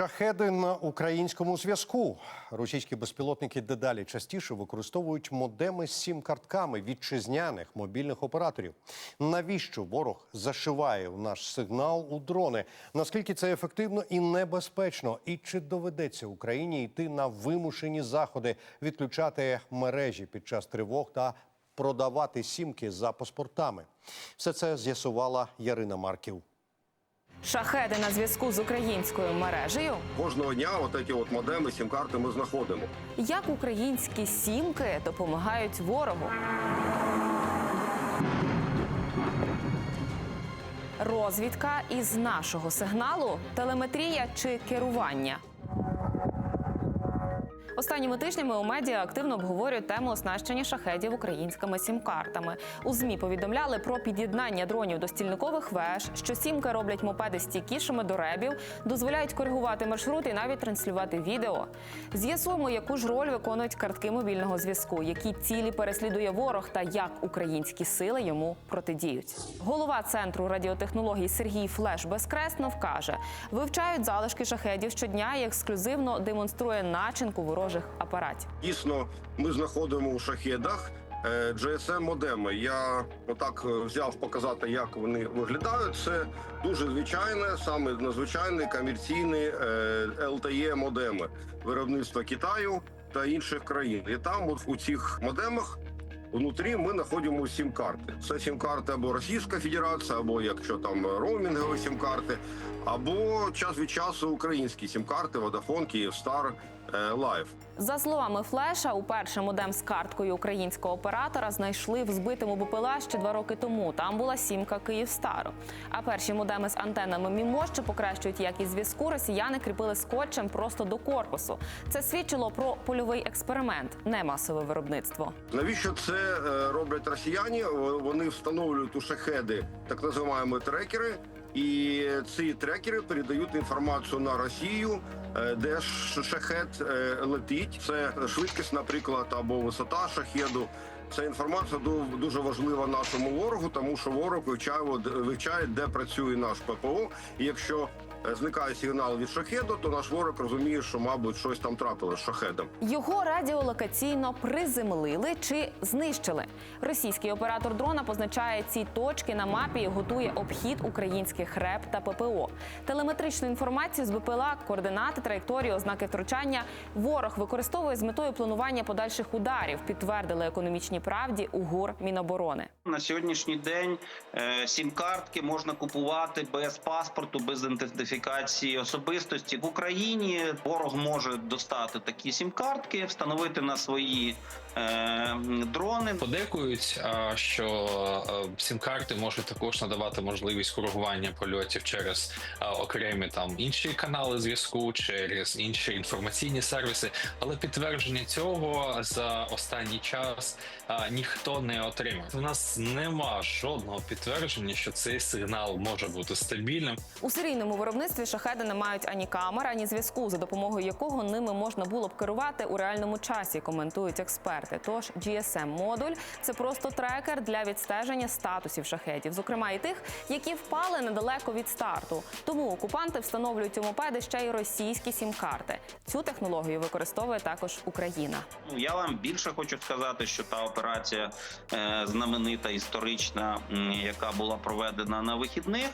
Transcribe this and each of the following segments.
Шахеди на українському зв'язку. Російські безпілотники дедалі частіше використовують модеми з сім-картками вітчизняних мобільних операторів. Навіщо ворог зашиває наш сигнал у дрони? Наскільки це ефективно і небезпечно? І чи доведеться Україні йти на вимушені заходи, відключати мережі під час тривог та продавати сімки за паспортами? Все це з'ясувала Ярина Марків. Шахеди на зв'язку з українською мережею. Кожного дня Отакі от модеми, сім-карти ми знаходимо. Як українські сімки допомагають ворогу? Розвідка із нашого сигналу, телеметрія чи керування. Останніми тижнями у медіа активно обговорюють тему оснащення шахедів українськими сім-картами. У змі повідомляли про під'єднання дронів до стільникових веж, що сімки роблять мопеди стійкішими до ребів, дозволяють коригувати маршрут і навіть транслювати відео. З'ясуємо, яку ж роль виконують картки мобільного зв'язку, які цілі переслідує ворог та як українські сили йому протидіють. Голова центру радіотехнологій Сергій Флеш Безкреснов каже: вивчають залишки шахедів щодня і ексклюзивно демонструє начинку ворожих апаратів. Дійсно, ми знаходимо у шахедах е, GSM модеми. Я отак е, взяв показати, як вони виглядають. Це дуже звичайне, саме надзвичайний комерційний е, LTE модеми виробництва Китаю та інших країн. І там, от у цих модемах. Внутрі ми знаходимо сім-карти. Це сім-карти або Російська Федерація, або якщо там роумінгові сім-карти, або час від часу українські сім-карти, Kyivstar, е, Live. За словами Флеша, уперше модем з карткою українського оператора знайшли в збитому БПЛА ще два роки тому. Там була сімка Київстару. А перші модеми з антенами МІМО, що покращують якість зв'язку, росіяни кріпили скотчем просто до корпусу. Це свідчило про польовий експеримент, не масове виробництво. Навіщо це е, роблять росіяни? Вони встановлюють у шахеди так називаємо трекери, і ці трекери передають інформацію на Росію, е, де шахет е, летить. Це швидкість, наприклад, або висота шахеду. Ця інформація ду- дуже важлива нашому ворогу, тому що ворог вивчає, вивчає, де працює наш ППО. І якщо зникає сигнал від шахеду, то наш ворог розуміє, що, мабуть, щось там трапилось з шахедом. Його радіолокаційно приземлили чи знищили. Російський оператор дрона позначає ці точки на мапі і готує обхід українських РЕП та ППО. Телеметричну інформацію з БПЛА, координати, траєкторії, ознаки втручання ворог використовує з метою планування подальших ударів. Підтвердили економічній правді у ГУР Міноборони. На сьогоднішній день е, сім-картки можна купувати без паспорту, без ідентифікації особистості. В Україні ворог може достати такі сім-картки, встановити на свої е, дрони. Подекують, а, що е, сім-карти можуть також надавати можливість коригування польотів через окремі там інші канали зв'язку, через інші інформаційні сервіси. Але підтвердження цього за останній час ніхто не отримав. У нас нема жодного підтвердження, що цей сигнал може бути стабільним. У серійному виробництві шахеди не мають ані камер, ані зв'язку, за допомогою якого ними можна було б керувати у реальному часі. Коментують експерти. Тож GSM модуль це просто трекер для відстеження статусів шахетів, зокрема і тих, які впали недалеко від старту. Тому окупанти встановлюють у мопеди ще й російські сім-карти. Цю технологію використовує також Україна. Ну я вам більше хочу сказати, що та операція е, знаменита історична, яка була проведена на вихідних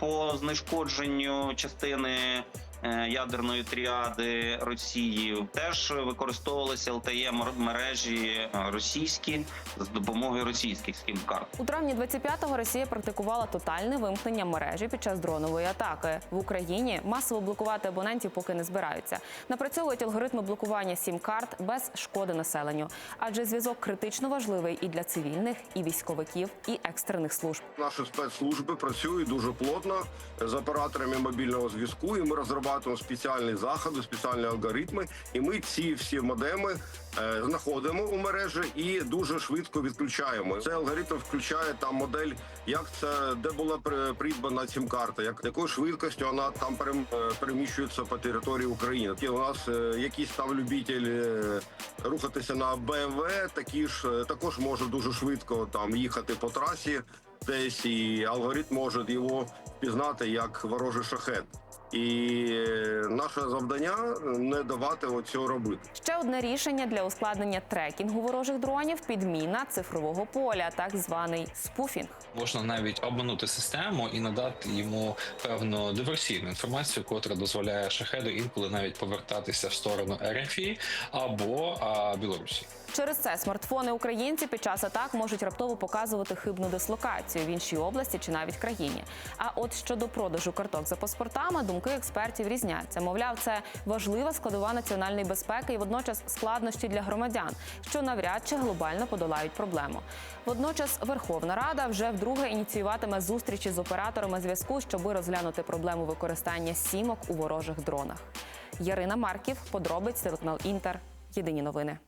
по знешкодженню частини. Е, Ядерної тріади Росії теж використовувалися ЛТЕ мер- мережі е, російські з допомогою російських сім-карт. У травні 25-го Росія практикувала тотальне вимкнення мережі під час дронової атаки. В Україні масово блокувати абонентів поки не збираються. Напрацьовують алгоритми блокування сім-карт без шкоди населенню, адже зв'язок критично важливий і для цивільних, і військовиків, і екстрених служб. Наші спецслужби працюють дуже плотно з операторами мобільного зв'язку, і ми розробляємо спеціальні заходи, спеціальні алгоритми. І ми ці всі модеми е, знаходимо у мережі і дуже швидко відключаємо. Цей алгоритм включає там модель, як це де була при- придбана цим карта, як якою швидкістю вона там е, переміщується по території України. І у нас е, якийсь там любитель рухатися на БМВ, такі ж також може дуже швидко там їхати по трасі десь, і алгоритм може його впізнати як ворожий шахет. І е, Наше завдання не давати оцього робити. Ще одне рішення для ускладнення трекінгу ворожих дронів підміна цифрового поля, так званий спуфінг. Можна навіть обманути систему і надати йому певну диверсійну інформацію, котра дозволяє шахеду інколи навіть повертатися в сторону РФІ або а, Білорусі. Через це смартфони українців під час атак можуть раптово показувати хибну дислокацію в іншій області чи навіть країні. А от щодо продажу карток за паспортами, думки експертів різняться. Мовляв, це важлива складова національної безпеки і водночас складнощі для громадян, що навряд чи глобально подолають проблему. Водночас Верховна Рада вже вдруге ініціюватиме зустрічі з операторами зв'язку, щоби розглянути проблему використання сімок у ворожих дронах. Ярина Марків, подробиць телеканал Інтер. Єдині новини.